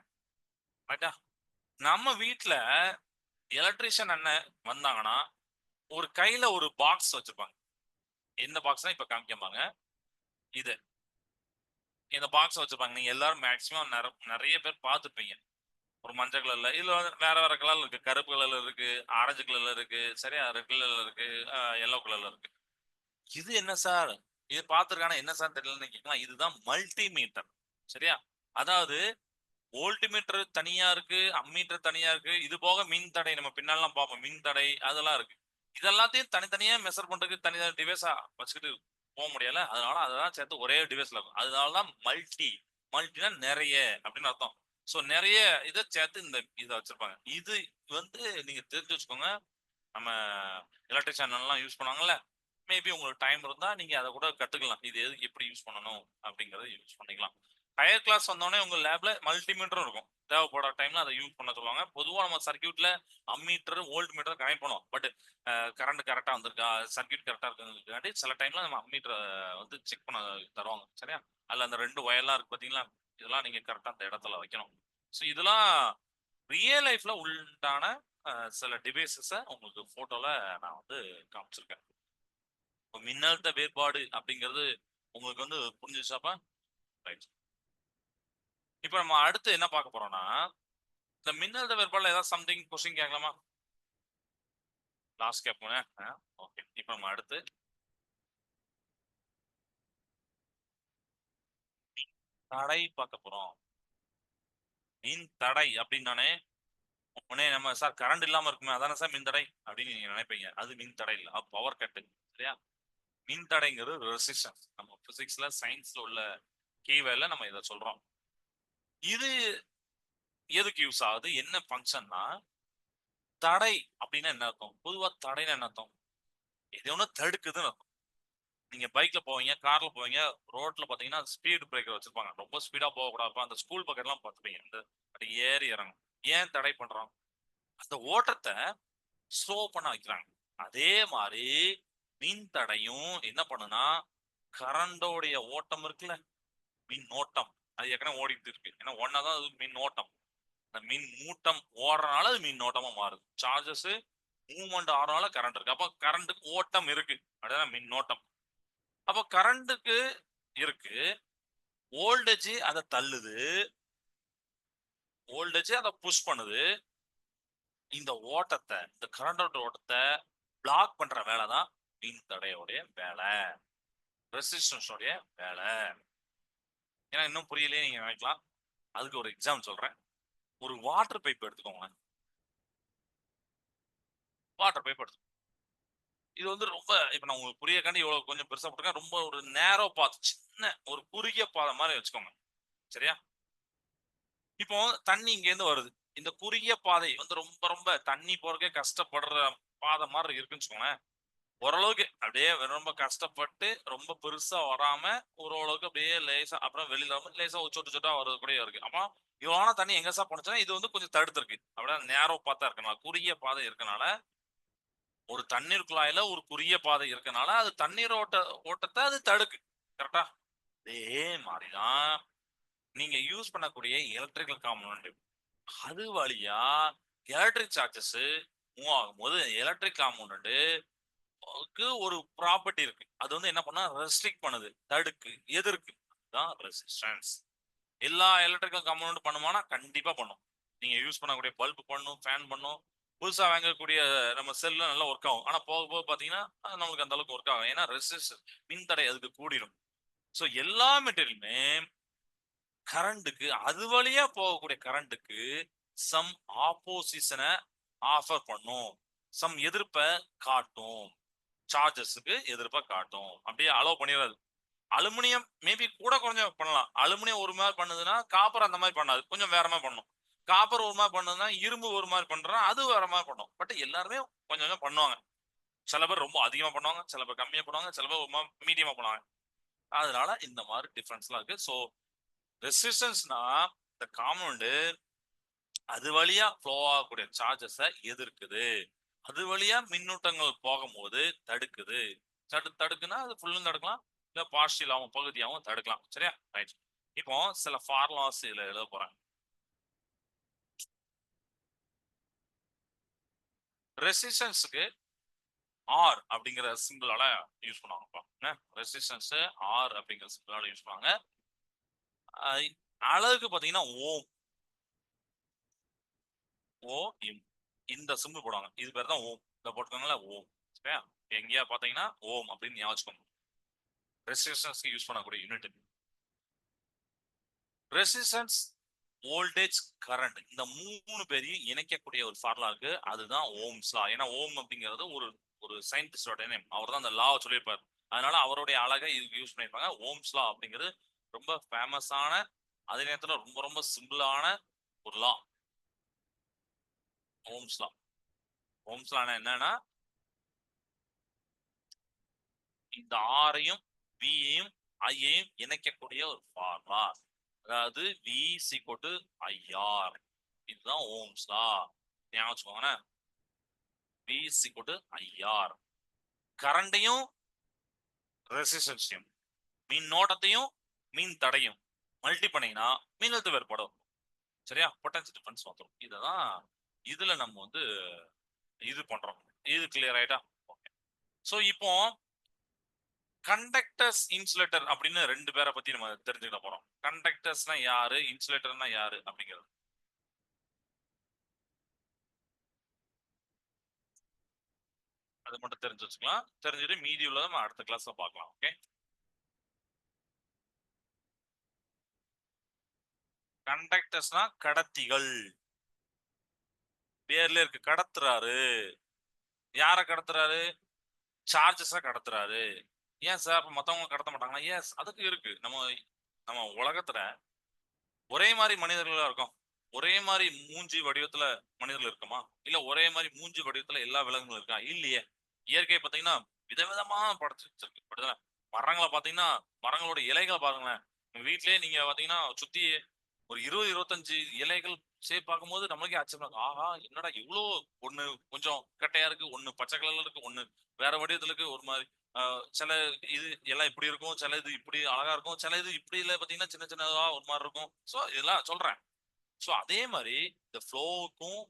ரைட்டா? நம்ம வீட்டில் எலக்ட்ரிஷியன் அண்ணன் வந்தாங்கன்னா ஒரு கையில ஒரு பாக்ஸ் வச்சிருப்பாங்க. எந்த பாக்ஸ்னா இப்ப காமிக்கம்பாங்க இது. இந்த பாக்ஸ் வச்சிருப்பாங்க. நீங்க எல்லாரும் மேக்சிமம் நிறைய பேர் பார்த்துருப்பீங்க. ஒரு மஞ்சள் கலர்ல இதுல வந்து வேற வேற கலர்ல இருக்கு. கருப்பு கலர்ல இருக்கு. ஆரஞ்சு கலர்ல இருக்கு. சரியா? ரெட் கலர்ல இருக்கு. எல்லோ கலர்ல இருக்கு. இது என்ன சார் இது பார்த்துருக்கானா? என்ன சார் தெரியலன்னு கேட்கலாம் இதுதான் மல்டிமீட்டர் சரியா? அதாவது வோல்ட்மீட்டர் தனியா இருக்கு அம்மீட்டர் தனியா இருக்கு. இது போக மின் தடை நம்ம பின்னாலாம் பார்ப்போம். மின் தடை அதெல்லாம் இருக்கு. இதெல்லாத்தையும் தனித்தனியா மெஷர் பண்றதுக்கு தனித்தனி டிவைஸா வச்சுக்கிட்டு போக முடியல. அதனால அதெல்லாம் சேர்த்து ஒரே டிவைஸ்ல இருக்கும் அதனாலதான் மல்டி மல்டினா நிறைய அப்படின்னு அர்த்தம். ஸோ நிறைய இதை சேர்த்து இந்த இதை வச்சிருப்பாங்க. இது வந்து நீங்க தெரிஞ்சு வச்சுக்கோங்க. நம்ம எலக்ட்ரிக் சேனல்லாம் யூஸ் பண்ணுவாங்கல்ல மேபி உங்களுக்கு டைம் இருந்தா நீங்க அதை கூட கத்துக்கலாம். இது எதுக்கு எப்படி யூஸ் பண்ணணும் அப்படிங்கறத யூஸ் பண்ணிக்கலாம். ஹையர் கிளாஸ் வந்தோடனே உங்க லேப்ல மல்டிமீட்டரும் இருக்கும். தேவைப்படுற டைம்ல அதை யூஸ் பண்ண சொல்லுவாங்க. பொதுவாக நம்ம சர்க்கியூட்ல அம்மீட்டர் வோல்ட் மீட்டர் கனெக்ட் பண்ணுவோம். பட் கரண்ட் கரெக்டாக வந்திருக்கா? சர்க்கியூட் கரெக்டாக இருக்குங்கிறதுக்காண்டி சில டைம்ல நம்ம அம்மீட்டரை வந்து செக் பண்ண தருவாங்க. சரியா? அதில் அந்த ரெண்டு ஒயர்லாம் இருக்கு பார்த்தீங்களா இதெல்லாம் நீங்க கரெக்டாக அந்த இடத்துல வைக்கணும். ஸோ இதெல்லாம் ரியல் லைஃப்ல உண்டான சில டிவைசஸை உங்களுக்கு போட்டோல நான் வந்து காமிச்சிருக்கேன். மின்னழுத்த வேறுபாடு அப்படிங்கிறது உங்களுக்கு வந்து புரிஞ்சுச்சாப்பா ரைட் இப்போ நம்ம அடுத்து என்ன பார்க்க போறோம்னா இந்த மின்னழுத்த வேறுபாடுல ஏதாவது சம்திங் கொஸ்டின் கேட்கலாமா? லாஸ்ட் கேட்போம் ஓகே இப்போ நம்ம அடுத்து. தடை பார்க்க போறோம். மின் தடை அப்படின்னானே உடனே நம்ம சார் கரண்ட் இல்லாம இருக்குமே அதானே சார் மின் தடை? அப்படின்னு நீங்க நினைப்பீங்க. அது மின் தடை இல்லை. பவர் கட்டு சரியா? மின் தடைங்கிறது ரெசிஸ்டன்ஸ் நம்ம பிசிக்ஸ்ல சயின்ஸ்ல உள்ள கீவேல நம்ம இதை சொல்றோம். இது எதுக்கு யூஸ் ஆகுது? என்ன ஃபங்க்ஷன்னா தடை அப்படின்னா என்ன அர்த்தம்? பொதுவா தடைன்னு என்ன அர்த்தம்? எது ஒன்று தடுக்குதுன்னு அர்த்தம். நீங்க பைக்ல போவீங்க கார்ல போவீங்க ரோட்ல பாத்தீங்கன்னா ஸ்பீடு பிரேக்கர் வச்சிருப்பாங்க. ரொம்ப ஸ்பீடா போகக்கூடாது அந்த ஸ்கூல் பக்கெல்லாம் பார்த்துப்பீங்க அந்த அப்படி ஏறி இறங்கும் ஏன் தடை பண்றோம்? அந்த ஓட்டத்தை ஸ்லோ பண்ண வைக்கிறாங்க. அதே மாதிரி மின் தடையும் என்ன பண்ணுனா கரண்டோடைய ஓட்டம் இருக்குல்ல? மின் ஓட்டம் அது ஏற்கனவே ஓடிட்டு இருக்கு. ஏன்னா ஒன்னாதான் அது மின் ஓட்டம். அந்த மின் மூட்டம் ஓடுறனால அது மின் ஓட்டமா மாறுது. சார்ஜஸ் மூவ்மெண்ட் ஆடுறனால கரண்ட் இருக்கு. அப்போ கரண்ட்டுக்கு ஓட்டம் இருக்கு. அப்படிதான் மின் ஓட்டம். அப்போ கரண்ட்டுக்கு இருக்கு. வோல்டேஜ் அதை தள்ளுது. வோல்டேஜ் அதை புஷ் பண்ணுது. இந்த ஓட்டத்தை இந்த கரண்டோட ஓட்டத்தை பிளாக் பண்ற வேலை தான் மின் தடையோடைய வேலை ரெசிஸ்டன்ஸோடைய வேலை. ஏன்னா இன்னும் புரியலையே நீங்க நினைக்கலாம். அதுக்கு ஒரு எக்ஸாம் சொல்றேன். ஒரு வாட்டர் பைப் எடுத்துக்கோங்க. வாட்டர் பைப் எடுத்து இது வந்து ரொம்ப இப்ப நான் உங்களுக்கு புரியக்காண்டி இவ்வளவு கொஞ்சம் பெருசா போட்டிருக்கேன். ரொம்ப ஒரு நேரோ பாத்து சின்ன ஒரு குறுகிய பாதை மாதிரி வச்சுக்கோங்க. சரியா? இப்போ தண்ணி இங்க இருந்து வருது. இந்த குறுகிய பாதை வந்து ரொம்ப ரொம்ப தண்ணி போறதுக்கே கஷ்டப்படுற பாதை மாதிரி இருக்குன்னு வச்சுக்கோங்களேன். ஓரளவுக்கு அப்படியே ரொம்ப கஷ்டப்பட்டு ரொம்ப பெருசா வராம ஓரளவுக்கு அப்படியே லேசா அப்புறம் வெளியில வந்து லேசா சொட்டு சொட்டா வர்றது கூட இருக்கு. அப்போ இவ்வளோ தண்ணி எங்க சார் போனுச்சுன்னா இது வந்து கொஞ்சம் தடுத்துருக்கு. அப்படியே நேரோ பார்த்தா இருக்கனால குறுகிய பாதை இருக்கனால ஒரு தண்ணீர் குழாயில ஒரு குறுகிய பாதை இருக்கனால அது தண்ணீர் ஓட்ட ஓட்டத்தை அது தடுக்கு. கரெக்டா அதே மாதிரிதான் நீங்க யூஸ் பண்ணக்கூடிய எலக்ட்ரிக்கல் காம்பனண்ட் அது வழியா எலக்ட்ரிக் சார்ஜஸ் மூவ் ஆகும்போது எலக்ட்ரிக் காம்பனண்ட் ஒரு ப்ராப்பர்ட்டி இருக்கு. அது வந்து என்ன பண்ணா ரெஸ்ட்ரிக்ட் பண்ணுது. தடுக்கு எதிர்க்கு. தான் ரெசிஸ்டன்ஸ் எல்லா எலக்ட்ரிக்கல் காம்பனண்ட் பண்ணுமானா கண்டிப்பா பண்ணும். நீங்க யூஸ் பண்ணக்கூடிய பல்ப் பண்ணும் ஃபேன் பண்ணும். புதுசா வாங்கக்கூடிய நம்ம செல்லில் நல்லா ஒர்க் ஆகும். ஆனா போக போக பாத்தீங்கன்னா நம்மளுக்கு அந்த அளவுக்கு ஒர்க் ஆகும் ஏன்னா ரெசிஸ்டர் மின் தடை அதுக்கு கூடிடும் ஸோ எல்லா மெட்டீரியலுமே கரண்ட்டுக்கு அது வழியா போகக்கூடிய கரண்ட்டுக்கு சம் ஆப்போசிஷனை ஆஃபர் பண்ணும். சம் எதிர்ப்பை காட்டும். சார்ஜஸுக்கு எதிர்ப்பாக காட்டும் அப்படியே அலோவ் பண்ணிடாது அலுமினியம் மேபி கூட கொஞ்சம் பண்ணலாம். அலுமினியம் ஒரு மாதிரி பண்ணுதுன்னா காப்பர் அந்த மாதிரி பண்ணாது. கொஞ்சம் வேற மாதிரி பண்ணும் காப்பர் ஒரு மாதிரி பண்ணுதுன்னா இரும்பு ஒரு மாதிரி பண்றோம் அது வேற மாதிரி பண்ணும். பட் எல்லாருமே கொஞ்சம் கொஞ்சம் பண்ணுவாங்க. சில பேர் ரொம்ப அதிகமாக பண்ணுவாங்க. சில பேர் கம்மியாக பண்ணுவாங்க. சில பேர் ரொம்ப மீடியமாக பண்ணுவாங்க. அதனால இந்த மாதிரி டிஃப்ரென்ஸ்லாம் இருக்கு. ஸோ ரெசிஸ்டன்ஸ்னா இந்த காம்பவுண்டு அது வழியா ஃப்ளோ ஆகக்கூடிய சார்ஜஸை எதிர்க்குது. அது வழியா மின்னூட்டங்கள் போகும்போது தடுக்குது. தடு தடுக்குன்னா அது ஃபுல்லும் தடுக்கலாம். இல்லை பார்ஷியலாகவும் பகுதியாகவும் தடுக்கலாம். சரியா? ரைட் இப்போ சில ஃபார்முலாஸ் இதில் எழுத போறாங்க. ரெசிஸ்டன்ஸுக்கு ஆர் அப்படிங்கிற சிம்பிளால யூஸ் பண்ணுவாங்கப்பா ரெசிஸ்டன்ஸ் ஆர் அப்படிங்கிற சிம்பிளால யூஸ் பண்ணுவாங்க. அளவுக்கு பார்த்தீங்கன்னா ஓம். ஓ இம். இந்த சிம்பிள் போடுவாங்க. இது பேர் தான் ஓம். இந்த போட்டுக்கோங்களா ஓம். சரியா? எங்கேயா பாத்தீங்கன்னா ஓம் அப்படின்னு ஞாபகம் ரெசிஸ்டன்ஸ்க்கு யூஸ் பண்ணக்கூடிய யூனிட் ரெசிஸ்டன்ஸ் வோல்டேஜ் கரண்ட் இந்த மூணு பேரையும் இணைக்கக்கூடிய ஒரு ஃபார்முலா இருக்கு. அதுதான் ஓம்ஸ் லா ஏன்னா ஓம் அப்படிங்கிறது ஒரு ஒரு சயின்டிஸ்டோட நேம் அவர் தான் அந்த லாவை சொல்லியிருப்பார். அதனால அவருடைய அழகை இதுக்கு யூஸ் பண்ணியிருப்பாங்க. ஓம்ஸ் லா அப்படிங்கிறது ரொம்ப ஃபேமஸான அதே நேரத்துல ரொம்ப ரொம்ப சிம்பிளான ஒரு லா ஓம்ஸ் லா ஓம்ஸ் என்னன்னா இந்த ஆரையும் வியையும் ஐயையும் இணைக்கக்கூடிய ஒரு ஃபார்முலா அதாவது வி சீக்கோட்டு ஐஆர் இதுதான் ஓம்ஸ் லா ஞாபகம் வச்சுக்கோங்க வி சீக்கோட்டு ஐஆர் கரண்டையும் ரெசிஸ்டன்ஸையும் மின்னோட்டத்தையும் மின் தடையும் மல்டி பண்ணீங்கன்னா மின்னழுத்த வரும். சரியா? பொட்டன்சி டிஃபரன்ஸ் வந்துடும் இதுதான் இதுல நம்ம வந்து இது பண்றோம். இது கிளியர் ஆயிட்டா? ஓகே ஸோ இப்போ கண்டக்டர்ஸ் இன்சுலேட்டர் அப்படின்னு ரெண்டு பேரை பத்தி நம்ம தெரிஞ்சுக்க போறோம். கண்டக்டர்ஸ்னா யாரு? இன்சுலேட்டர்னா யாரு? அப்படிங்கிறது. அது மட்டும் தெரிஞ்சு வச்சுக்கலாம். தெரிஞ்சுட்டு மீதி உள்ளதை நம்ம அடுத்த கிளாஸ்ல பார்க்கலாம். ஓகே கண்டக்டர்ஸ்னா கடத்திகள். பேர்ல இருக்கு. கடத்துறாரு. யார கடத்துறாரு? சார்ஜஸா கடத்துறாரு. ஏன் சார் அப்ப மத்தவங்க கடத்த மாட்டாங்களா எஸ் அதுக்கு இருக்கு. நம்ம நம்ம உலகத்துல ஒரே மாதிரி மனிதர்களா இருக்கோம். ஒரே மாதிரி மூஞ்சி வடிவத்துல மனிதர்கள் இருக்குமா? இல்ல ஒரே மாதிரி மூஞ்சி வடிவத்துல எல்லா விலங்குகளும் இருக்கா? இல்லையே. இயற்கை பாத்தீங்கன்னா விதவிதமா படைச்சு வச்சிருக்கு. அப்படிதானே? மரங்களை பாத்தீங்கன்னா மரங்களோட இலைகளை பாருங்களேன். உங்க வீட்லயே நீங்க பாத்தீங்கன்னா சுத்தி ஒரு இருபது இருபத்தஞ்சு இலைகள் சரி பார்க்கும்போது நமக்கே ஆச்சரியம் ஆஹா என்னடா இவ்வளோ ஒண்ணு கொஞ்சம் கட்டையா இருக்கு ஒண்ணு பச்சை கலர்ல இருக்கு ஒண்ணு வேற வடிவத்துல இருக்கு ஒரு மாதிரி. சில இது எல்லாம் இப்படி இருக்கும் சில இது இப்படி அழகா இருக்கும் சில இது இப்படி இல்ல பாத்தீங்கன்னா சின்ன சின்னதா ஒரு மாதிரி இருக்கும். சோ இதெல்லாம் சொல்றேன். சோ அதே மாதிரி இந்த ஃப்ளோவுக்கும்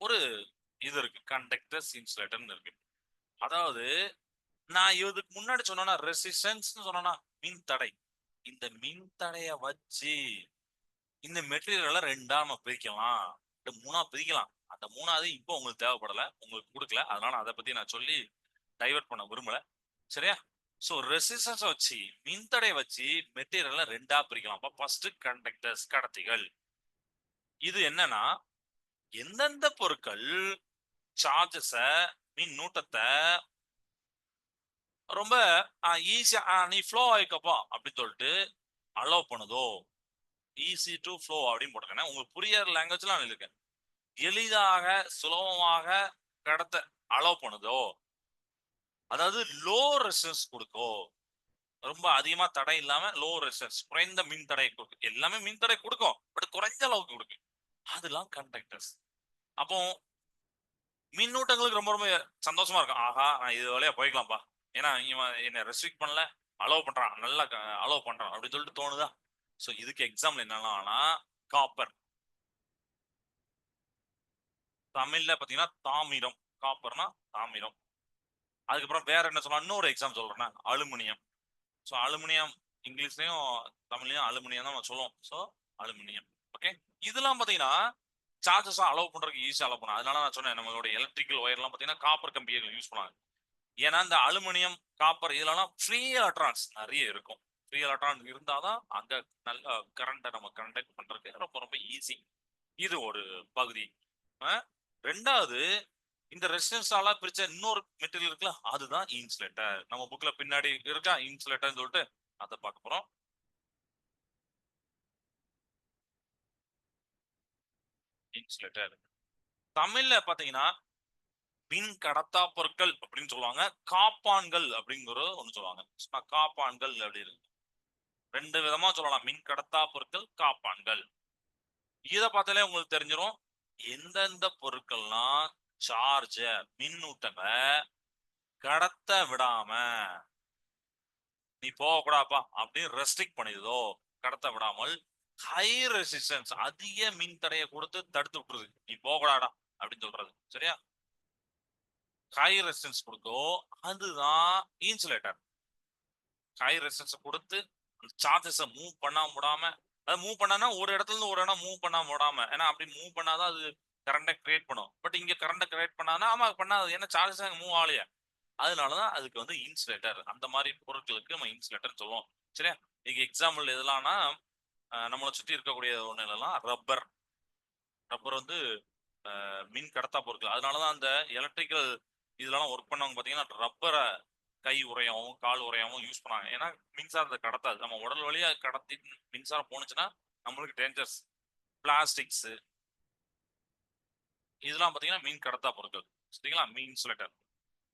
ஒரு இது இருக்கு. கண்டக்டர்ஸ் இன்சுலேட்டர்னு இருக்கு. அதாவது நான் இதுக்கு முன்னாடி சொன்னா ரெசிஸ்டன்ஸ் சொன்னா மின் தடை இந்த மின் தடைய வச்சு இந்த மெட்டீரியலை ரெண்டா நம்ம பிரிக்கலாம். இந்த மூணா பிரிக்கலாம். அந்த மூணாவது இப்போ உங்களுக்கு தேவைப்படலை உங்களுக்கு கொடுக்கல. அதனால அதை பத்தி நான் சொல்லி டைவர்ட் பண்ண விரும்பல. சரியா? ஸோ ரெசிஸ்டன்ஸ் வச்சு மின்தடை வச்சு மெட்டீரியலை ரெண்டா பிரிக்கலாம். அப்போ ஃபர்ஸ்ட் கண்டக்டர்ஸ் கடத்திகள். இது என்னன்னா எந்தெந்த பொருட்கள் சார்ஜஸை மின் நூட்டத்தை ரொம்ப ஈஸியா நீ ஃப்ளோ ஆயிக்கப்பா அப்படின்னு சொல்லிட்டு அலோவ் பண்ணுதோ? ஈஸி டு ஃப்ளோ அப்படின்னு போட்டிருக்கேன். உங்களுக்கு புரியற லாங்குவேஜ்லாம் இருக்கேன் எளிதாக சுலபமாக கடத்த அலோவ் பண்ணுதோ? அதாவது லோ ரெசிஸ்டன்ஸ் கொடுக்கோ? ரொம்ப அதிகமா தடை இல்லாம லோ ரெசிஸ்டன்ஸ் குறைந்த மின் தடை கொடுக்கும். எல்லாமே மின் தடை கொடுக்கும். பட் குறைஞ்ச அளவுக்கு கொடுக்கும். அதெல்லாம் கண்டக்டர்ஸ் அப்போ மின்னூட்டங்களுக்கு ரொம்ப ரொம்ப சந்தோஷமா இருக்கும். ஆஹா நான் இது வழியா போய்க்கலாம்ப்பா ஏன்னா இவன் என்னை ரெஸ்ட்ரிக்ட் பண்ணல. அலோவ் பண்றான். நல்லா அலோவ் பண்றான். அப்படின்னு சொல்லிட்டு தோணுதா? சோ இதுக்கு எக்ஸாம்பிள் என்னன்னா காப்பர் தமிழ்ல பாத்தீங்கன்னா தாமிரம். காப்பர்னா தாமிரம். அதுக்கப்புறம் வேற என்ன சொல்லலாம் இன்னொரு எக்ஸாம் சொல்றேன்னா அலுமினியம். ஸோ அலுமினியம் இங்கிலீஷ்லயும் தமிழ்லயும் அலுமினியம் தான் சொல்லுவோம். So aluminium. ஓகே இதெல்லாம் பாத்தீங்கன்னா சார்ஜஸ் அலோவ் பண்றதுக்கு ஈஸியாக அலோவ் பண்ணலாம். அதனால நான் சொன்னேன் நம்மளோட எலக்ட்ரிக்கல் ஒயர்லாம் பாத்தீங்கன்னா காப்பர் கம்பிகள் யூஸ் பண்ணுவாங்க ஏன்னா இந்த அலுமினியம் காப்பர் இதெல்லாம் ஃப்ரீ எலக்ட்ரான்ஸ் நிறைய இருக்கும். ஃப்ரீ எலக்ட்ரான் இருந்தாதான் அங்க நல்ல கரண்ட்டை நம்ம கண்டக்ட் பண்றதுக்கு ரொம்ப ரொம்ப ஈஸி இது ஒரு பகுதி. ரெண்டாவது இந்த ரெசிஸ்டன்ஸால பிரிச்ச இன்னொரு மெட்டீரியல் இருக்குல்ல அதுதான் இன்சுலேட்டர் நம்ம புக்ல பின்னாடி இருக்கா இன்சுலேட்டர்னு சொல்லிட்டு அதை பார்க்க போறோம். இன்சுலேட்டர் தமிழ்ல பாத்தீங்கன்னா மின் கடத்தா பொருட்கள் அப்படின்னு சொல்லுவாங்க காப்பான்கள் அப்படிங்கிற ஒன்று சொல்லுவாங்க. காப்பான்கள் அப்படி இருக்கு. ரெண்டு விதமா சொல்லலாம். மின் கடத்தா பொருட்கள் காப்பான்கள். இதை பார்த்தாலே உங்களுக்கு தெரிஞ்சிடும் எந்தெந்த பொருட்கள்லாம் சார்ஜ மின்னூட்டங்களை கடத்த விடாம நீ போகக்கூடாப்பா அப்படின்னு ரெஸ்ட்ரிக்ட் பண்ணிடுதோ கடத்த விடாமல் ஹை ரெசிஸ்டன்ஸ் அதிக மின் தடையை கொடுத்து தடுத்து விட்டுருது. நீ போகக்கூடாடா அப்படின்னு சொல்றது. சரியா? ஹை ரெசிஸ்டன்ஸ் கொடுத்தோ அதுதான் இன்சுலேட்டர் ஹை ரெசிஸ்டன்ஸ் கொடுத்து சார்ஜஸை மூவ் பண்ணாம விடாம அதை மூவ் பண்ணானா ஒரு இடத்துல இருந்து ஒரு இடம் மூவ் பண்ணாம விடாம ஏன்னா அப்படி மூவ் பண்ணாதான் அது கரண்டை கிரியேட் பண்ணும். பட் இங்க கரண்டை கிரியேட் பண்ணானா ஆமா பண்ணாது. ஏன்னா சார்ஜஸ் அங்கே மூவ் ஆகலையா. அதனாலதான் அதுக்கு வந்து இன்சுலேட்டர் அந்த மாதிரி பொருட்களுக்கு நம்ம இன்சுலேட்டர் சொல்லுவோம். சரியா? இங்க எக்ஸாம்பிள் எதுலாம்னா நம்மளை சுத்தி இருக்கக்கூடிய ஒண்ணுலாம் ரப்பர் ரப்பர் வந்து மின் கடத்தா பொருட்கள். அதனாலதான் அந்த எலக்ட்ரிக்கல் இதெல்லாம் ஒர்க் பண்ணவங்க பாத்தீங்கன்னா ரப்பரை கை உரையாவும் கால் உரையாகவும் யூஸ் பண்ணாங்க. ஏன்னா மின்சாரத்தை கடத்தாது. நம்ம உடல் வழியா கடத்தி மின்சாரம் போணுச்சுன்னா நம்மளுக்கு டேஞ்சர்ஸ் பிளாஸ்டிக்ஸ் இதெல்லாம் பார்த்தீங்கன்னா மீன் கடத்தா பொருட்கள் சரிங்களா? மீன் இன்சுலேட்டர்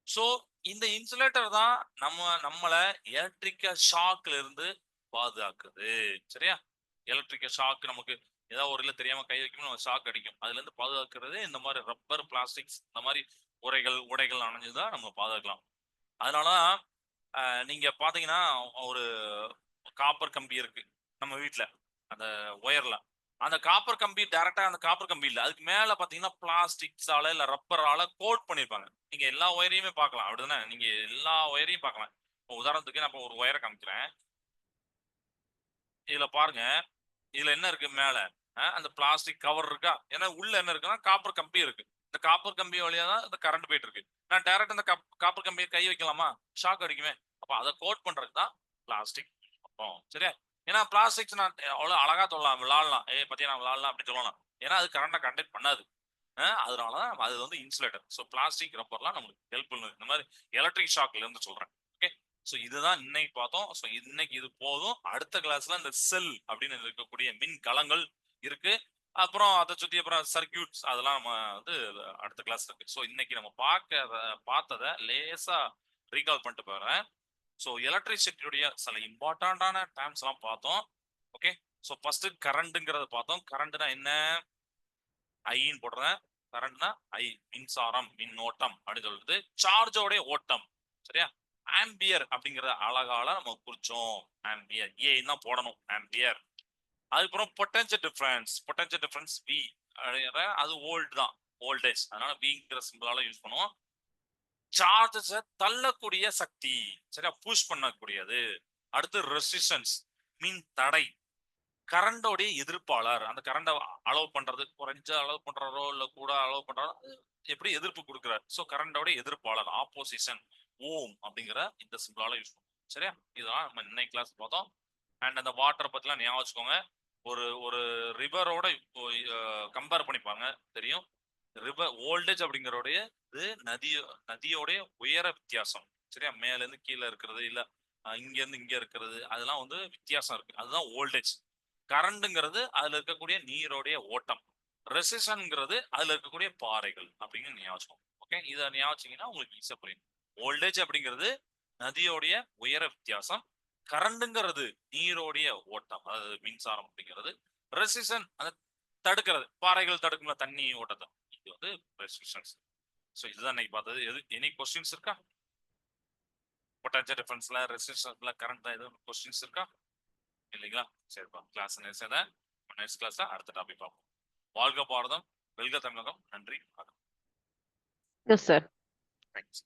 ஸோ இந்த இன்சுலேட்டர் தான் நம்ம நம்மளை எலக்ட்ரிக்கல் ஷாக்ல இருந்து பாதுகாக்குது. சரியா? எலக்ட்ரிக்கல் ஷாக் நமக்கு ஏதாவது ஒரு இல்லை தெரியாம கை வைக்கும் நம்ம ஷாக் அடிக்கும். அதுல இருந்து பாதுகாக்கிறது இந்த மாதிரி ரப்பர் பிளாஸ்டிக்ஸ் இந்த மாதிரி உரைகள் உடைகள் அணைஞ்சுதான் நம்ம பாதுகாக்கலாம். அதனாலதான் நீங்க பாத்தீங்கன்னா ஒரு காப்பர் கம்பி இருக்கு நம்ம வீட்டுல அந்த ஒயர்ல. அந்த காப்பர் கம்பி டைரக்டா அந்த காப்பர் கம்பி இல்லை. அதுக்கு மேல பாத்தீங்கன்னா பிளாஸ்டிக்ஸால இல்ல ரப்பரால கோட் பண்ணிருப்பாங்க. நீங்க எல்லா ஒயரையுமே பார்க்கலாம் அப்படிதானே? நீங்க எல்லா ஒயரையும் பார்க்கலாம் இப்போ உதாரணத்துக்கு நான் இப்போ ஒரு ஒயரை காமிக்கிறேன். இதுல பாருங்க. இதுல என்ன இருக்கு மேல? அந்த பிளாஸ்டிக் கவர் இருக்கா? ஏன்னா உள்ள என்ன இருக்குன்னா காப்பர் கம்பி இருக்கு. இந்த காப்பர் கம்பி வழியா தான் இந்த கரண்ட் போயிட்டு இருக்கு. நான் டைரக்ட் அந்த காப்பர் கம்பியை கை வைக்கலாமா? ஷாக் அடிக்குமே. அப்போ அதை கோட் பண்றதுக்கு தான் பிளாஸ்டிக் அப்புறம் சரியா? ஏன்னா பிளாஸ்டிக்ஸ் நான் அவ்வளவு அழகா சொல்லலாம். விளாடலாம். ஏ பத்தி நான் விளாடலாம் அப்படின்னு சொல்லலாம். ஏன்னா அது கரண்டை கண்டக்ட் பண்ணாது. அதனால தான் அது வந்து இன்சுலேட்டர் ஸோ பிளாஸ்டிக் ரப்பர்லாம் நம்மளுக்கு ஹெல்ப் பண்ணுது இந்த மாதிரி எலக்ட்ரிக் ஷாக்ல இருந்து சொல்றேன். ஓகே ஸோ இதுதான் இன்னைக்கு பார்த்தோம். ஸோ இன்னைக்கு இது போதும். அடுத்த கிளாஸ்ல இந்த செல் அப்படின்னு இருக்கக்கூடிய மின் கலங்கள் இருக்கு. அப்புறம் அதை சுற்றி அப்புறம் சர்க்கியூட்ஸ் அதெல்லாம் நம்ம வந்து அடுத்த கிளாஸ் இருக்கு ஸோ இன்னைக்கு நம்ம பார்க்க பார்த்ததை லேசாக ரீகால் பண்ணிட்டு போகிறேன் ஸோ எலக்ட்ரிசிட்டியுடைய சில இம்பார்ட்டண்ட்டான டேர்ம்ஸ் எல்லாம் பார்த்தோம். ஓகே ஸோ ஃபர்ஸ்ட் கரண்ட்டுங்கிறத பார்த்தோம். கரண்ட்னா என்ன? ஐன்னு போடுறேன் கரண்ட்னா ஐ மின்சாரம் மின் ஓட்டம் அப்படின்னு சொல்றது சார்ஜோடைய ஓட்டம். சரியா? ஆம்பியர் அப்படிங்கிற அழகால நம்ம குறிச்சோம். ஆம்பியர் ஏன் தான் போடணும். ஆம்பியர் அதுக்கப்புறம் potential difference potential difference V அது ஓல்டு தான் ஓல்டேஜ் அதனால விங்கிற சிம்பிளால யூஸ் பண்ணுவோம். சார்ஜஸை தள்ளக்கூடிய சக்தி சரியா? புஷ் பண்ணக்கூடியது. அடுத்து ரெசிஸ்டன்ஸ் மீன் தடை. கரண்டோடைய எதிர்ப்பாளர் அந்த கரண்டை அலோவ் பண்றது குறைஞ்ச அலோவ் பண்றாரோ இல்ல கூட அலோவ் பண்றாரோ எப்படி எதிர்ப்பு கொடுக்குறாரு? ஸோ கரண்டோட எதிர்ப்பாளர் ஆப்போசிஷன் ஓம் அப்படிங்கிற இந்த சிம்பிளால யூஸ் பண்ணுவோம். சரியா? இதெல்லாம் நம்ம இன்னைக்கு கிளாஸ் பார்த்தோம். அண்ட் அந்த வாட்டரை பத்திலாம் ஞாபகம் வச்சுக்கோங்க. ஒரு ஒரு ரிவரோட கம்பேர் பண்ணிப்பாங்க தெரியும்? ரிவர் ஓல்டேஜ் அப்படிங்கறோடைய இது நதிய நதியோடைய உயர வித்தியாசம். சரியா? மேல இருந்து கீழே இருக்கிறது இல்ல இங்கேருந்து இங்க இருந்து இங்க இருக்கிறது அதெல்லாம் வந்து வித்தியாசம் இருக்கு. அதுதான் ஓல்டேஜ் கரண்ட்ங்கிறது அதுல இருக்கக்கூடிய நீரோடைய ஓட்டம். ரெசிஷன்ங்கிறது அதுல இருக்கக்கூடிய பாறைகள் அப்படின்னு ஞாபகம் ஓகே இதை ஞாபகம் உங்களுக்கு ஈஸியா புரியும். ஓல்டேஜ் அப்படிங்கிறது நதியோடைய உயர வித்தியாசம் கரண்ட்ங்கிறது நீரோடைய ஓட்டம் அதாவது மின்சாரம் அப்படிங்கிறது. ரெசிஷன் அந்த தடுக்கிறது. பாறைகள் தடுக்கும்ல தண்ணி ஓட்டத்தை. இது வந்து ரெசிஸ்டன்ஸ் ஸோ இதுதான் இன்னைக்கு பார்த்தது. எது எனி கொஸ்டின்ஸ் இருக்கா? பொட்டான்சியல் டிஃபரன்ஸ்ல ரெசிஸ்டன்ஸ்ல கரண்ட் எதுவும் கொஸ்டின்ஸ் இருக்கா? இல்லைங்களா? சரிப்பா கிளாஸ் நேசத நெக்ஸ்ட் கிளாஸ்ல அடுத்த டாபிக் பார்ப்போம். வாழ்க பாரதம். வெல்க தமிழகம். நன்றி. வணக்கம்.
Yes, sir.
தேங்க்ஸ்